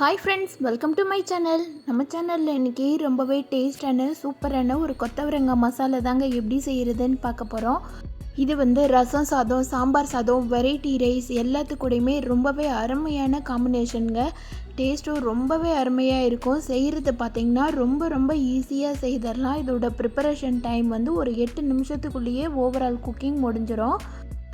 Hi friends welcome to my channel நம்ம சேனலில் இன்றைக்கி ரொம்பவே டேஸ்டான சூப்பரான ஒரு கொத்தவரங்காய் மசாலா தாங்க எப்படி செய்கிறதுன்னு பார்க்க போகிறோம் இது வந்து ரசம் சாதம் சாம்பார் சாதம் வெரைட்டி ரைஸ் எல்லாத்துக்கூடையுமே ரொம்பவே அருமையான காம்பினேஷனுங்க டேஸ்ட்டும் ரொம்பவே அருமையாக இருக்கும். செய்கிறது பார்த்திங்கன்னா ரொம்ப ரொம்ப ஈஸியாக செய்திடலாம் இதோட ப்ரிப்பரேஷன் டைம் வந்து ஒரு எட்டு நிமிஷத்துக்குள்ளேயே ஓவரால் குக்கிங் முடிஞ்சிடும்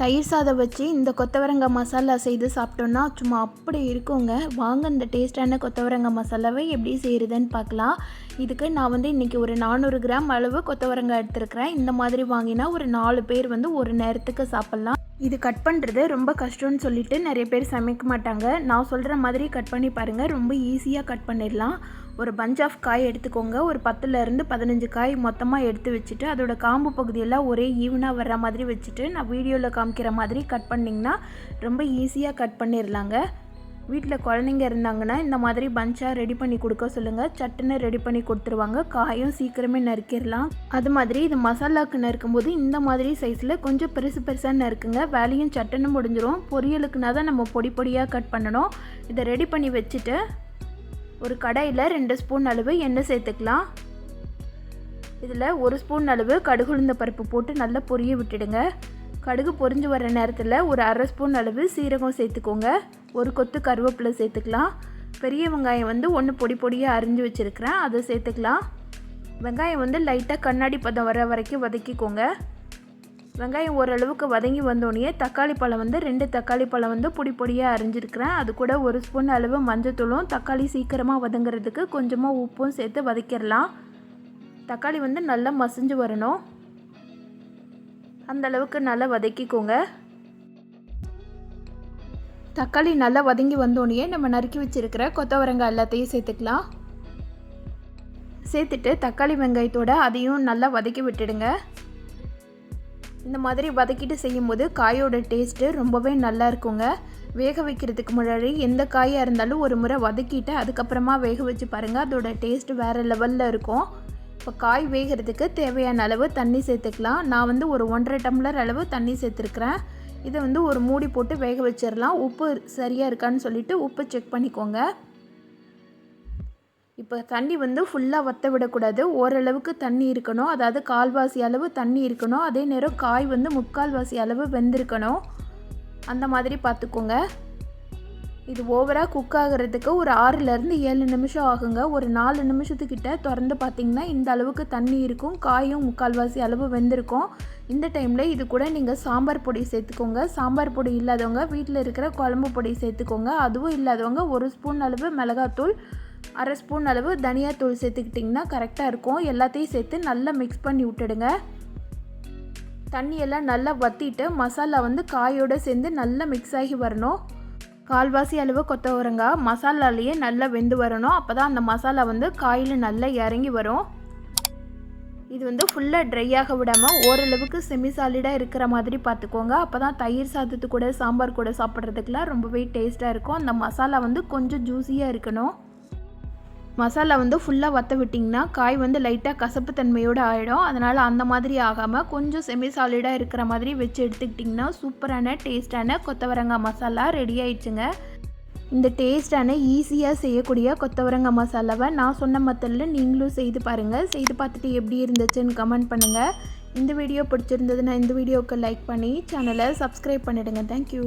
தயிர் சாதம் வச்சு இந்த கொத்தவரங்காய் மசாலா செய்து சாப்பிட்டோன்னா சும்மா அப்படி இருக்குங்க. வாங்க இந்த டேஸ்டான கொத்தவரங்காய் மசாலாவை எப்படி செய்கிறதுன்னு பார்க்கலாம். இதுக்கு நான் வந்து இன்றைக்கி ஒரு நானூறு கிராம் அளவு கொத்தவரங்காய் எடுத்துருக்கிறேன். இந்த மாதிரி வாங்கினா ஒரு நாலு பேர் வந்து ஒரு நேரத்துக்கு சாப்பிட்லாம். இது கட் பண்ணுறது ரொம்ப கஷ்டம்னு சொல்லிட்டு நிறைய பேர் சமைக்க மாட்டாங்க. நான் சொல்கிற மாதிரி கட் பண்ணி பாருங்கள் ரொம்ப ஈஸியாக கட் பண்ணிடலாம். ஒரு பஞ்ச் ஆஃப் காய் எடுத்துக்கோங்க. ஒரு பத்துலேருந்து பதினஞ்சு காய் மொத்தமாக எடுத்து வச்சுட்டு அதோட காம்பு பகுதியெல்லாம் ஒரே ஈவனாக வர்ற மாதிரி வச்சுட்டு நான் வீடியோவில் காமிக்கிற மாதிரி கட் பண்ணிங்கன்னா ரொம்ப ஈஸியாக கட் பண்ணிடலாங்க. வீட்டில் குழந்தைங்க இருந்தாங்கன்னா இந்த மாதிரி பஞ்சாக ரெடி பண்ணி கொடுக்க சொல்லுங்கள் சட்டுன்னு ரெடி பண்ணி கொடுத்துருவாங்க. காயும் சீக்கிரமே நறுக்கிடலாம். அது மாதிரி இது மசாலாவுக்கு நறுக்கும்போது இந்த மாதிரி சைஸில் கொஞ்சம் பெருசு பெருசாக நறுக்குங்க. வேலையும் சட்டுன்னு முடிஞ்சிடும் பொரியலுக்குனா தான் நம்ம பொடி பொடியாக கட் பண்ணணும். இதை ரெடி பண்ணி வச்சுட்டு ஒரு கடாயில் ரெண்டு ஸ்பூன் அளவு எண்ணெய் சேர்த்துக்கலாம். இதில் ஒரு ஸ்பூன் அளவு கடுகுழுந்த பருப்பு போட்டு நல்லா பொரிய விட்டுடுங்க. கடுகு பொரிஞ்சு வர நேரத்தில் ஒரு அரை ஸ்பூன் அளவு சீரகம் சேர்த்துக்கோங்க. ஒரு கொத்து கருவேப்பிலை சேர்த்துக்கலாம். பெரிய வெங்காயம் வந்து ஒன்று பொடி பொடியாக அரிஞ்சு வச்சுருக்கிறேன். அதை சேர்த்துக்கலாம். வெங்காயம் வந்து லைட்டாக கண்ணாடி பதம் வர வரைக்கும் வதக்கிக்கோங்க. வெங்காயம் ஓரளவுக்கு வதங்கி வந்தோடனே தக்காளி பழம் வந்து ரெண்டு தக்காளி பழம் வந்து பொடி பொடியாக அரிஞ்சிருக்கிறேன். அது கூட ஒரு ஸ்பூன் அளவு மஞ்சத்தூளும் தக்காளி சீக்கிரமாக வதங்குறதுக்கு கொஞ்சமாக உப்பும் சேர்த்து வதக்கிடலாம். தக்காளி வந்து நல்லா மசிஞ்சு வரணும். அந்த அளவுக்கு நல்லா வதக்கிக்கோங்க. தக்காளி நல்லா வதங்கி வந்தோடனே நம்ம நறுக்கி வச்சுருக்கிற கொத்தவரங்காய் எல்லாத்தையும் சேர்த்துக்கலாம். சேர்த்துட்டு தக்காளி வெங்காயத்தோட அதையும் நல்லா வதக்கி விட்டுடுங்க. இந்த மாதிரி வதக்கிட்டு செய்யும்போது காயோட டேஸ்ட்டு ரொம்பவே நல்லா இருக்குங்க. வேக வைக்கிறதுக்கு முன்னாடி எந்த காயாக இருந்தாலும் ஒரு முறை வதக்கிட்டு அதுக்கப்புறமா வேக வச்சு பாருங்கள் அதோட டேஸ்ட் வேறு லெவலில் இருக்கும். இப்போ காய் வேகிறதுக்கு தேவையான அளவு தண்ணி சேர்த்துக்கலாம். நான் வந்து ஒரு ஒன்றரை டம்ளர் அளவு தண்ணி சேர்த்துருக்குறேன். இதை வந்து ஒரு மூடி போட்டு வேக வச்சிடலாம். உப்பு சரியாக இருக்கான்னு சொல்லிவிட்டு உப்பு செக் பண்ணிக்கோங்க. இப்போ தண்ணி வந்து ஃபுல்லாக வற்ற விடக்கூடாது. ஓரளவுக்கு தண்ணி இருக்கணும். அதாவது கால்வாசி அளவு தண்ணி இருக்கணும். அதே நேரம் காய் வந்து முக்கால்வாசி அளவு வெந்திருக்கணும். அந்த மாதிரி பார்த்துக்கோங்க. இது ஓவராக குக் ஆகிறதுக்கு ஒரு ஆறுலேருந்து ஏழு நிமிஷம் ஆகுங்க. ஒரு நாலு நிமிஷத்துக்கிட்ட திறந்து பார்த்திங்கன்னா இந்த அளவுக்கு தண்ணி இருக்கும். காயும் முக்கால்வாசி அளவு வெந்திருக்கும். இந்த டைமில் இது கூட நீங்கள் சாம்பார் பொடி சேர்த்துக்கோங்க. சாம்பார் பொடி இல்லாதவங்க வீட்டில் இருக்கிற குழம்பு பொடி சேர்த்துக்கோங்க. அதுவும் இல்லாதவங்க ஒரு ஸ்பூன் அளவு மிளகாத்தூள் அரை ஸ்பூன் அளவு தனியாத்தூள் சேர்த்துக்கிட்டிங்கன்னா கரெக்டாக இருக்கும். எல்லாத்தையும் சேர்த்து நல்லா மிக்ஸ் பண்ணி விட்டுடுங்க. தண்ணியெல்லாம் நல்லா வற்றிட்டு மசாலா வந்து காயோடு சேர்ந்து நல்லா மிக்ஸ் ஆகி வரணும். கால்வாசி அளவு கொத்தவரங்காய் மசாலாலேயே நல்லா வெந்து வரணும். அப்போ தான் அந்த மசாலா வந்து காயில் நல்லா இறங்கி வரும். இது வந்து ஃபுல்லாக ட்ரை ஆக விடாமல் ஓரளவுக்கு செமி சாலிடாக இருக்கிற மாதிரி பார்த்துக்கோங்க. அப்போ தான் தயிர் சாதத்து கூட சாம்பார் கூட சாப்பிட்றதுக்கெலாம் ரொம்பவே டேஸ்ட்டாக இருக்கும். அந்த மசாலா வந்து கொஞ்சம் ஜூஸியாக இருக்கணும். மசாலா வந்து ஃபுல்லாக வற்ற விட்டிங்கன்னா காய் வந்து லைட்டாக கசப்பு தன்மையோடு ஆகிடும் அதனால் அந்த மாதிரி ஆகாமல் கொஞ்சம் செமி சாலிடாக இருக்கிற மாதிரி வச்சு எடுத்துக்கிட்டிங்கன்னா சூப்பரான டேஸ்டான கொத்தவரங்காய் மசாலா ரெடி ஆயிடுச்சுங்க. இந்த டேஸ்டான ஈஸியாக செய்யக்கூடிய கொத்தவரங்காய் மசாலாவை நான் சொன்ன மத்தலில் நீங்களும் செய்து பாருங்கள் செய்து பார்த்துட்டு எப்படி இருந்துச்சுன்னு கமெண்ட் பண்ணுங்கள் இந்த வீடியோ பிடிச்சிருந்ததுன்னா இந்த வீடியோவுக்கு லைக் பண்ணி சேனலை சப்ஸ்கிரைப் பண்ணிவிடுங்க தேங்க்யூ